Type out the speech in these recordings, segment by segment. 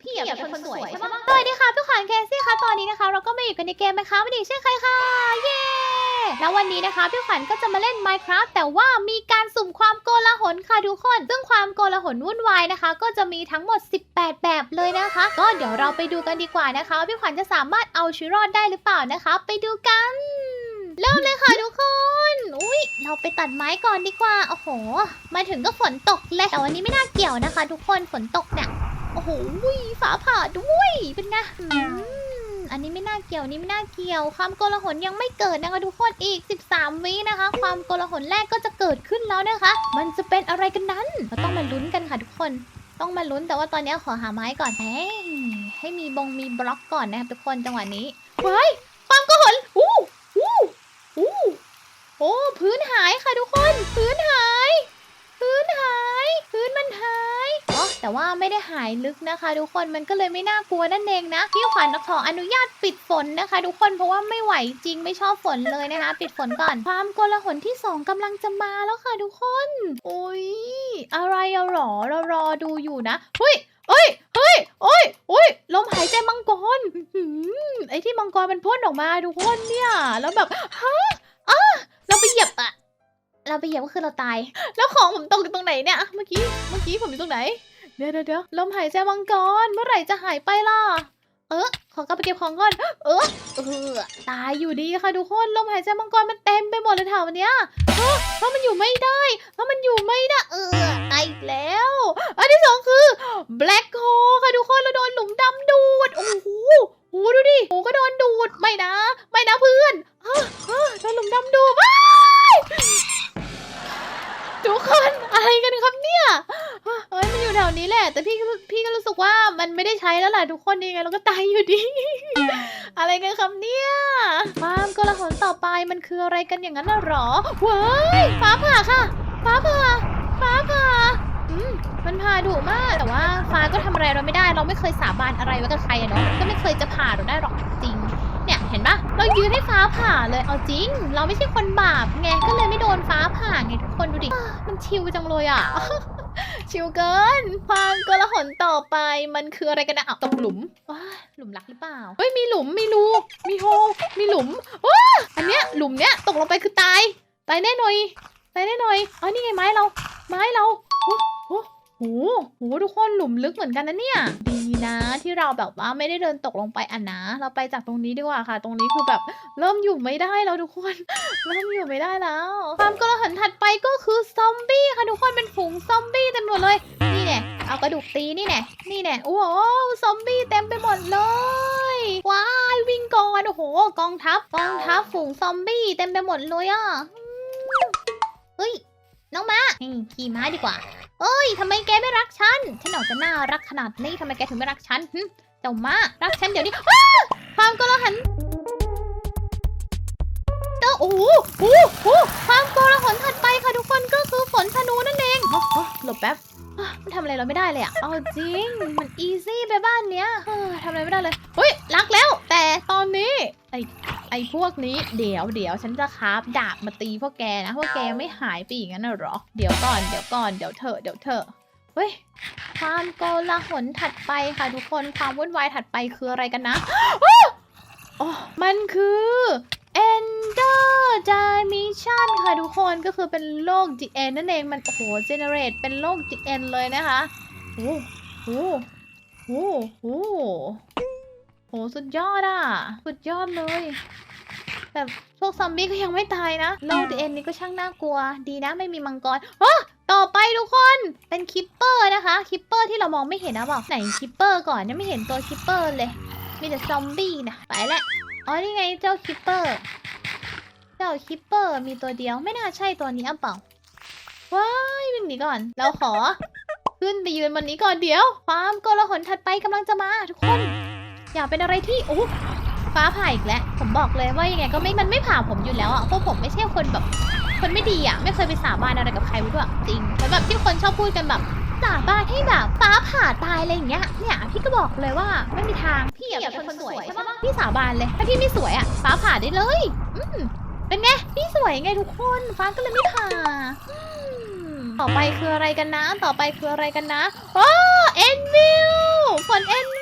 พี่อยากเป็นคนสวยใช่ปะสวัสดีค่ะทุกคนเคซี่ค่ะตอนนี้นะคะ เราก็มาอยู่กันในเกมนะคะวันนี้เช่นเคยค่ะเย้แล้ววันนี้นะคะพี่ขวัญก็จะมาเล่น Minecraft แต่ว่ามีการสุ่มความโกลาหลค่ะทุกคน ซึ่งความโกลาหลวุ่นวายนะคะ ก็จะมีทั้งหมด 18 แบบเลยนะคะ ก็เดี๋ยวเราไปดูกันดีกว่านะคะว่าพี่ขวัญจะสามารถเอาชีวิตรอดได้หรือเปล่านะคะ ไปดูกัน เริ่มเลยค่ะทุกคนอุ้ยเราไปตัดไม้ก่อนดีกว่าโอ้โห มาถึงก็ฝนตกเลยแต่วันนี้ไม่น่าเกี่ยวนะคะ ทุกคนฝนตกเนี่ย โอ้โหฟ้าผ่าด้วย เป็นไงอันนี้ไม่น่าเกี่ยวนี้ไม่น่าเกี่ยว ความโกลาหลยังไม่เกิดนะคะทุกคนอีก 13 วินะคะ ความโกลาหลแรกก็จะเกิดขึ้นแล้วนะคะ มันจะเป็นอะไรกันนั้นเราต้องมาลุ้นกันค่ะทุกคนต้องมาลุ้นแต่ว่าตอนนี้ขอหาไม้ก่อนเฮ้ยให้มีบงมีบล็อกก่อนนะครับทุกคนจังหวะนี้เฮ้ยความโกลาหลอู้อู้อู้โอ้พื้นหายค่ะทุกคน พื้นหาย พื้นหาย พื้นมันหาย แต่ว่าไม่ได้หายลึกนะคะ ทุกคนมันก็เลยไม่น่ากลัวนั่นเองนะพี่ขวัญขออนุญาตปิดฝนนะคะ ทุกคนเพราะว่าไม่ไหวจริงไม่ชอบฝนเลยนะคะ ปิดฝนก่อนความโกลาหลที่สองกำลังจะมาแล้วค่ะทุกคนโอ้ยอะไรอะหรอเรารอดูอยู่นะเฮ้ยเอ้ยเฮ้ยโอ้ยโอ้ยลมหายใจมังกรไอ้ที่มังกรมันพ่นออกมาทุกคนเนี่ย แล้วแบบฮะอะเราไปเหยียบอะเราไปเหยียบก็คือเราตาย แล้วของผมตกอยู่ตรงไหนเนี่ย เมื่อกี้ เมื่อกี้ผมอยู่ตรงไหน เดี๋ยวเดี๋ยวลมหายใจมังกร เมื่อไหร่จะหายไปล่ะ เออขอกลับไปเก็บของก่อน เออเออตายอยู่ดีค่ะทุกคน ลมหายใจมังกรมันเต็มไปหมดเลยแถววันเนี้ยเออแล้วมันอยู่ไม่ได้แล้วมันอยู่ไม่ได้ เออตายอีกแล้ว อันที่สองคือ black hole ค่ะทุกคน เราโดนหลุมดำดูด โอ้โหโอ้ดูดิโอ้ก็โดนดูด ไม่นะ ไม่นะเพื่อนเออเออโดนหลุมดำดูดทุกคน นี้แหละ แต่พี่พี่ก็รู้สึกว่ามันไม่ได้ใช้แล้วแหละทุกคนยังไงเราก็ตายอยู่ดี อะไรกันครับเนี่ยความกลาหลต่อไปมันคืออะไรกันอย่างนั้นน่ะหรอว้ายฟ้าผ่าค่ะฟ้าผ่าฟ้าผ่าอืมมันผ่าดุมากแต่ว่าฟ้าก็ทำอะไรเราไม่ได้ เราไม่เคยสาบานอะไรไว้กับใครอะเนาะก็ไม่เคยจะผ่าเราได้หรอกจริงเนี่ยเห็นปะเรายืนให้ฟ้าผ่าเลยเอาจริง เราไม่ใช่คนบาปไงก็เลยไม่โดนฟ้าผ่าไงทุกคนดูดิมันชิวจังเลยอะ ชิวเกิน ความโกลาหลต่อไปมันคืออะไรกันนะอะตกหลุมว้ายหลุมรักหรือเปล่าเฮ้ยมีหลุมมีรูมีโฮมีหลุมว้าอันเนี้ยหลุมเนี้ยตกลงไปคือตายตายแน่หน่อยตายแน่หน่อยอ๋อนี่ไงไม้เรา ไม้เราโอ้โหโหโหทุกคนหลุมลึกเหมือนกันนะเนี่ย ดีนะที่เราแบบว่าไม่ได้เดินตกลงไปอะนะ เราไปจากตรงนี้ดีกว่าค่ะ ตรงนี้คือแบบเริ่มอยู่ไม่ได้แล้วทุกคน เริ่มอยู่ไม่ได้แล้ว ความกระหันถัดไปก็คือซอมบี้ค่ะทุกคนเป็นฝูงซอมบี้เต็มหมดเลย นี่แน่เอากระดูกตีนี่แน่นี่แน่โอ้โหซอมบี้เต็มไปหมดเลยว้ายวิ่งก่อนโอ้โห กองทัพกองทัพฝูงซอมบี้เต็มไปหมดเลยอะเฮ้ย น้องม้าอืมขี่ม้าดีกว่า เอ้ยทำไมแกไม่รักฉัน ฉันออกจะน่ารักขนาดนี้ทำไมแกถึงไม่รักฉันหึเจ้าม้ารักฉันเดี๋ยวนี้อ้าความกระหันเจ้าโอ้โหโอ้โหความกระหันถัดไปค่ะทุกคนก็คือฝนธนูนั่นเองอ้โหลบแป๊บมันทำอะไรเราไม่ได้เลยอะเอาจริง มันอีซี่ไปบ้านเนี้ยเฮ้ยทำอะไรไม่ได้เลยเฮ้ยรักแล้ว แต่ตอนนี้ไอ ไอพวกนี้เดี๋ยวเดี๋ยวฉันจะคาฟดาบมาตีพวกแกนะพวกแกยังไม่หายไปอีกงั้นหรอ เดี๋ยวก่อนเดี๋ยวก่อนเดี๋ยวเถอะเดี๋ยวเถอะเฮ้ยความโกลาหลถัดไปค่ะทุกคนความวุ่นวายถัดไปคืออะไรกันนะอ๋อมันคือ Ender Dimension ค่ะทุกคนก็คือเป็นโลก The End นั่นเองมันโอ้โห generate เป็นโลก The End เลยนะคะโอ้โหโอ้โหโห โหสุดยอดอะ สุดยอดเลย แบบพวกซอมบี้ก็ยังไม่ตายนะโลก The End นี่ก็ช่างน่ากลัว ดีนะไม่มีมังกรอ๋อต่อไปทุกคนเป็นคิปเปอร์นะคะคิปเปอร์ที่เรามองไม่เห็นนะบอกไหนคิปเปอร์ก่อนยังไม่เห็นตัวคิปเปอร์เลย มีแต่ซอมบี้นะไปแล้วอ๋อนี่ไงเจ้าคิปเปอร์เจ้าคิปเปอร์มีตัวเดียวไม่น่าใช่ตัวนี้อะเปล่าว้ายวิ่งหนีก่อน เราขอ ขึ้นไปยืนบนนี้ก่อนเดี๋ยว ความโกลาหลถัดไปกำลังจะมาทุกคน อย่าเป็นอะไรที่โอ้ฟ้าผ่าอีกแล้ว ผมบอกเลยว่ายังไงก็ไม่มันไม่ผ่าผมอยู่แล้วอะเพราะผมไม่ใช่คนแบบ คนไม่ดีอะ ไม่เคยไปสาบานอะไรกับใครไว้ด้วยจริงแบบที่คนชอบพูดกันแบบสาบานให้แบบฟ้าผ่าตายอะไรอย่างเงี้ย เนี่ยพี่ก็บอกเลยว่าไม่มีทางพี่อยากเป็นคนสวยใช่ปะพี่สาบานเลย ถ้าพี่ไม่สวยอะฟ้าผ่าได้เลย อืมเป็นไงพี่สวยไงทุกคนฟ้าก็เลยไม่ผ่าต่อไปคืออะไรกันนะ ต่อไปคืออะไรกันนะโอ้เอ็นวิวฝนเอ็นวิว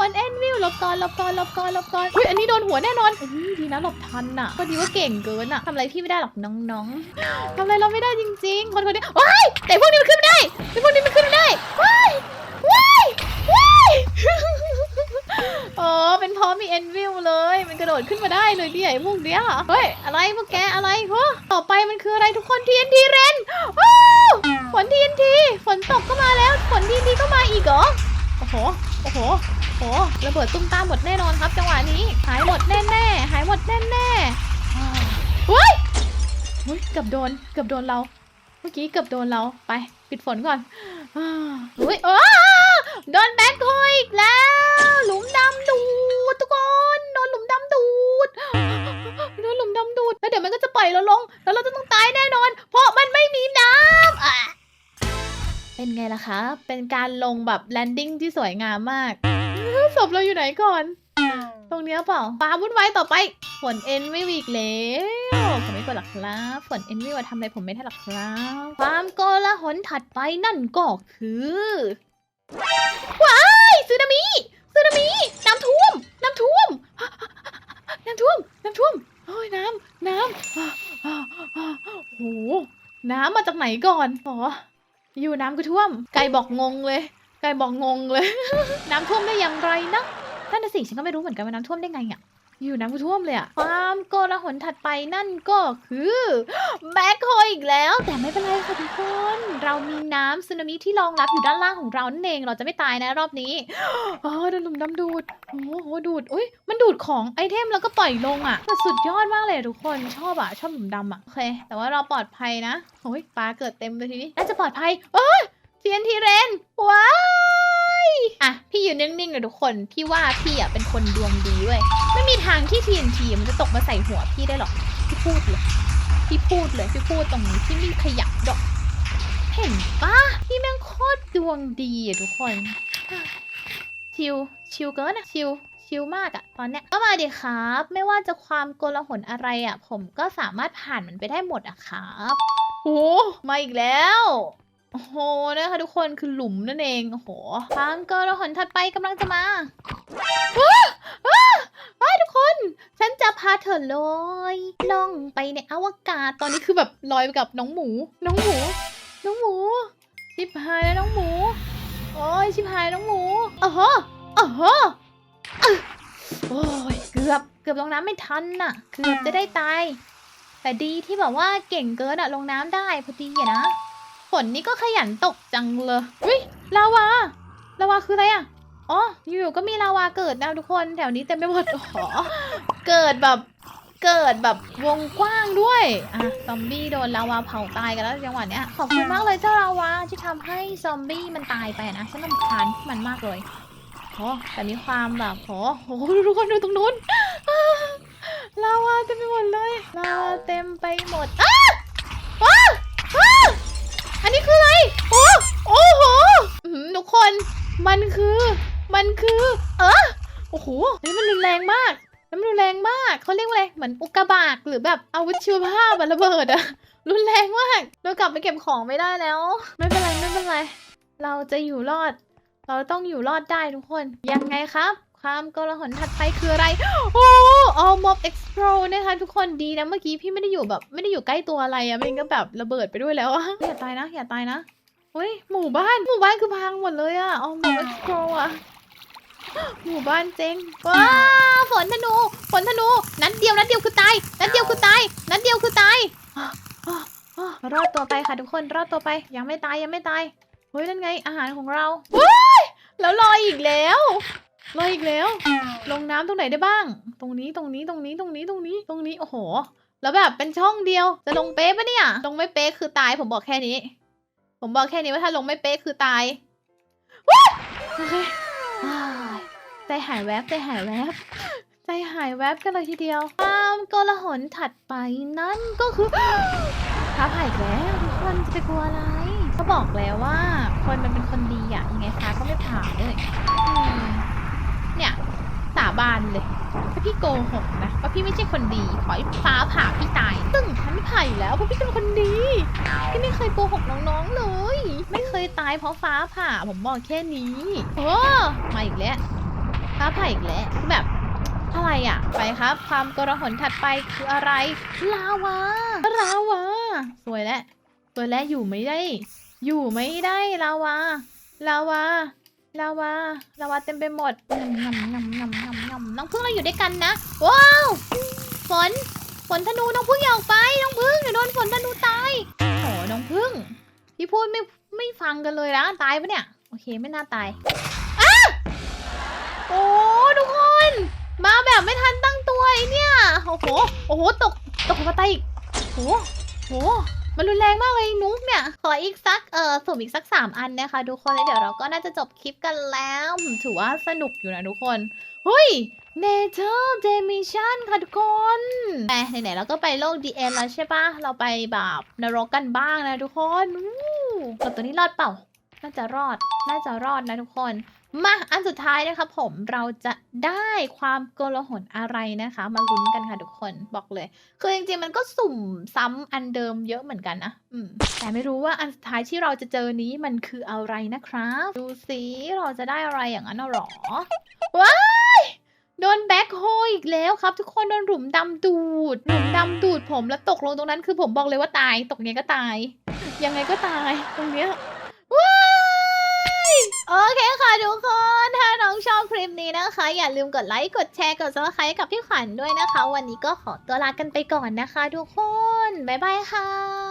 ฝนเอ็นวิวหลบก่อนหลบก่อนหลบก่อนหลบก่อนอุ้ยอันนี้โดนหัวแน่นอนอุ้ยดีนะหลบทันน่ะก็ดีว่าเก่งเกินอะทำอะไรพี่ไม่ได้หรอกน้องๆทำอะไรเราไม่ได้จริง ๆ คนคนนี้ว้ายแต่พวกนี้มันขึ้นไม่ได้แต่พวกนี้มันขึ้นไม่ได้ว้ายว้ายว้ายอ๋อเป็นพราะมีเอ็นวิวเลย มันกระโดดขึ้นมาได้เลยเนี่ยไอ้พวกเนี้ยเฮ้ยอะไรพวกแกอะไรฮะต่อไปมันคืออะไรทุกคน TNT เรนว้าวฝน TNT ฝนตกก็มาแล้วฝน TNT ก็มาอีกเหรอ โอ้โห โอ้โห โอ้โห ระเบิดตุ้มตามหมดแน่นอนครับ จังหวะนี้ หายหมดแน่แน่หายหมดแน่แน่เฮ้ยเฮ้ยเกือบโดน เกือบโดนเรา เมื่อกี้เกือบโดนเรา ไป ปิดฝนก่อนอ่าเฮ้ยอ้โดนแบ็คโฮอีกแล้ว หลุมดำดูดทุกคน โดนหลุมดำดูด โดนหลุมดำดูด แล้วเดี๋ยวมันก็จะปล่อยเราลง แล้วเราจะต้องตายแน่นอน เพราะมันไม่มีน้ำ เป็นไงล่ะคะ เป็นการลงแบบแลนดิ้งที่สวยงามมากศพเราอยู่ไหนก่อน ตรงเนี้ยเปล่าปาวุ่นวายต่อไป ฝนเอ็นไม่วีกแล้วผมไม่กดหรอกครับฝนเอ็นไม่ว่าทำอะไรผมไม่ได้หรอกครับ ความโกลาหลถัดไปนั่นก็คือว้ายซึนามิซึนามิน้ำท่วม น้ำท่วม น้ำท่วม น้ำท่วมโอ้ยน้ำน้ำโอ้โหน้ำมาจากไหนก่อน อ๋อ อยู่น้ำก็ท่วม ไก่บอกงงเลย ไก่บอกงงเลย น้ำท่วมได้อย่างไรนะนั่นน่ะสิฉันก็ไม่รู้เหมือนกันว่าน้ำท่วมได้ไงอะ อยู่น้ำท่วมเลยอะความโกลาหลถัดไปนั่นก็คือแบ็คโฮอีกแล้ว แต่ไม่เป็นไรค่ะทุกคน เรามีน้ำสึนามิที่รองรับอยู่ด้านล่างของเรานั่นเองเราจะไม่ตายนะรอบนี้อ๋อโดนหลุมดำดูดโอ้โหดูดอุ้ยมันดูดของไอเทมแล้วก็ปล่อยลงอะแต่สุดยอดมากเลยทุกคนชอบอะชอบหลุมดำอะโอเค แต่ว่าเราปลอดภัยนะโอ้ยปลาเกิดเต็มเลยทีนี้น่าจะปลอดภัยเอ้ย TNT เรนว้า อะ พี่อยืนนิ่งๆเลยทุกคน พี่ว่าพี่อะเป็นคนดวงดีเว้ย ไม่มีทางที่ TNT มันจะตกมาใส่หัวพี่ได้หรอก พี่พูดเลย พี่พูดเลย พี่พูดตรงนี้ พี่ไม่ขยับดอก เห็นปะพี่แม่งโคตรดวงดีอะทุกคน ชิลชิลเกินอะชิลชิลมากอะตอนเนี้ยก็มาดิครับ ไม่ว่าจะความโกลาหลอะไรอะผมก็สามารถผ่านมันไปได้หมดอะครับโอ้มาอีกแล้ว โอ้โหนะคะทุกคนคือหลุมนั่นเองโอ้โหความโกลาหลถัดไปกำลังจะมาว้าว้าว้าทุกคน ฉันจะพาเธอลอยล่องไปในอวกาศตอนนี้คือแบบลอยไปกับน้องหมู น้องหมู น้องหมูชิบหายแล้วน้องหมูโอ้ยชิบหายน้องหมูเออฮะเออฮะอึ๊ะโอ้ยเกือบเกือบลงน้ำไม่ทันน่ะเกือบจะได้ตายแต่ดีที่แบบว่าเก่งเกินอะลงน้ำได้พอดีอะนะ ฝนนี่ก็ขยันตกจังเลยอุ้ยลาวาลาวาคืออะไรอะอ๋ออยู่ๆก็มีลาวาเกิดนะทุกคนแถวนี้เต็มไปหมดอ๋อเกิดแบบเกิดแบบวงกว้างด้วยอะซอมบี้โดนลาวาเผาตายกันแล้วจังหวะเนี้ยขอบคุณมากเลยเจ้าลาวาที่ทำให้ซอมบี้มันตายไปนะฉันรำคาญมันมากเลยโอ้แต่มีความแบบโอ้โหทุกคนดูตรงนู้นลาวาเต็มไปหมดเลยลาวาเต็มไปหมดอ้าอ้า มันคือ มันคือ เออโอ้โหอันนี้มันรุนแรงมากน้ำรุนแรงมาก เขาเรียกว่าอะไร เหมือนอุกกาบาตหรือแบบอาวุธชีวภาพระเบิดอะรุนแรงมากเรากลับไปเก็บของไม่ได้แล้ว ไม่เป็นไรไม่เป็นไร เราจะอยู่รอด เราต้องอยู่รอดได้ทุกคน ยังไงครับ ความกลหลถัดไปคืออะไร โอ้ออมอบเอ็กซ์โนะคะทุกคนดีนะเมื่อกี้พี่ไม่ได้อยู่แบบ ไม่ได้อยู่ใกล้ตัวอะไรอะมันก็แบบระเบิดไปด้วยแล้วอะอย่าตายนะ อย่าตายนะ เฮ้ยหมู่บ้านหมู่บ้านคือพังหมดเลยอะออมอบเอ็กซ์โอะหมู่บ้านเจ๊งว้าฝนธนูฝนธนูนัดเดียวนัดเดียวคือตายนัดเดียวคือตายนัดเดียวคือตายรอดตัวไปค่ะทุกคนรอดตัวไปยังไม่ตายยังไม่ตายเฮ้ยนั่นไงอาหารของเราเฮ้ยแล้วลอยอีกแล้วลอยอีกแล้ว ลงน้ำตรงไหนได้บ้าง ตรงนี้ตรงนี้ตรงนี้ตรงนี้ตรงนี้ตรงนี้โอ้โห แล้วแบบเป็นช่องเดียวจะลงเป๊ะปะเนี่ยลงไม่เป๊ะคือตายผมบอกแค่นี้ ผมบอกแค่นี้ว่าถ้าลงไม่เป๊ะคือตายว้ายโอเคใจหายแวบใจหายแวบใจหายแวบกันเลยทีเดียวความโกลาหลถัดไปนั่นก็คือท้าผ่ายแล้วทุกคนจะไปกลัวอะไรเขาบอกแล้วว่า คนมันเป็นคนดีอะยังไงคะก็ไม่ผ่าเลยเนี่ยาบานเลย ถ้าพี่โกหกนะว่าพี่ไม่ใช่คนดีขอให้ฟ้าผ่าพี่ตายซึ่งฉันไม่ผ่าอยู่แล้วเพราะพี่เป็นคนดีพี่ไม่เคยโกหกน้องๆเลย ไม่เคยตายเพราะฟ้าผ่าผมบอกแค่นี้โอ้มาอีกแล้วฟ้าผ่าอีกแล้วคือแบบอะไรอะไปครับ ความกระหนถัดไปคืออะไรลาวาลาวาสวยแล้วสวยแล้วอยู่ไม่ได้ อยู่ไม่ได้ลาวาลาวา ลาวาลาวาเต็มไปหมดงำงำงำงำงำงำน้องพึ่งเราอยู่ด้วยกันนะ ว้าว ฝน ฝนธนูน้องพึ่งอย่าออกไป น้องพึ่งเดี๋ยวโดนฝนธนูตายโอ้น้องพึ่ง พี่พูดไม่ไม่ฟังกันเลยนะตายปะเนี่ย โอเคไม่น่าตายอ้าโอ้ทุกคน มาแบบไม่ทันตั้งตัวไอเนี่ย โอ้โห โอ้โห ตก ตกหัวตายอีกโอ้โหโอ้โห มันรุนแรงมากเลยนุ๊กเนี่ย ขออีกสักเอ่อสุ่มอีกสักสามอันนะคะทุกคนแล้วเดี๋ยวเราก็น่าจะจบคลิปกันแล้วถือว่าสนุกอยู่นะทุกคนเฮ้ยเนเธอร์เดมิชันค่ะทุกคนไหมไหนๆเราก็ไปโลก DN แล้วใช่ปะเราไปแบบนรกกันบ้างนะทุกคนอู้แต่ตัวนี้รอดเปล่า น่าจะรอด น่าจะรอดนะทุกคน มาอันสุดท้ายนะคะผมเราจะได้ความโกลาหลอะไรนะคะ มาลุ้นกันค่ะทุกคนบอกเลย คือจริงๆมันก็สุ่มซ้ำอันเดิมเยอะเหมือนกันนะอืมแต่ไม่รู้ว่าอันสุดท้ายที่เราจะเจอนี้มันคืออะไรนะครับ ดูสิเราจะได้อะไรอย่างนั้นหรอว้ายโดนแบ็คโฮอีกแล้วครับ ทุกคนโดนหลุมดำดูดหลุมดำดูดผมแล้วตกลงตรงนั้นคือผมบอกเลยว่าตาย ตกยังไงก็ตาย ยังไงก็ตายตรงเนี้ย โอเคค่ะทุกคน ถ้าน้องชอบคลิปนี้นะคะ อย่าลืมกดไลค์กดแชร์กดซับสไครต์กับพี่ขวัญด้วยนะคะ วันนี้ก็ขอตัวลากันไปก่อนนะคะ ทุกคน บ๊ายบายค่ะ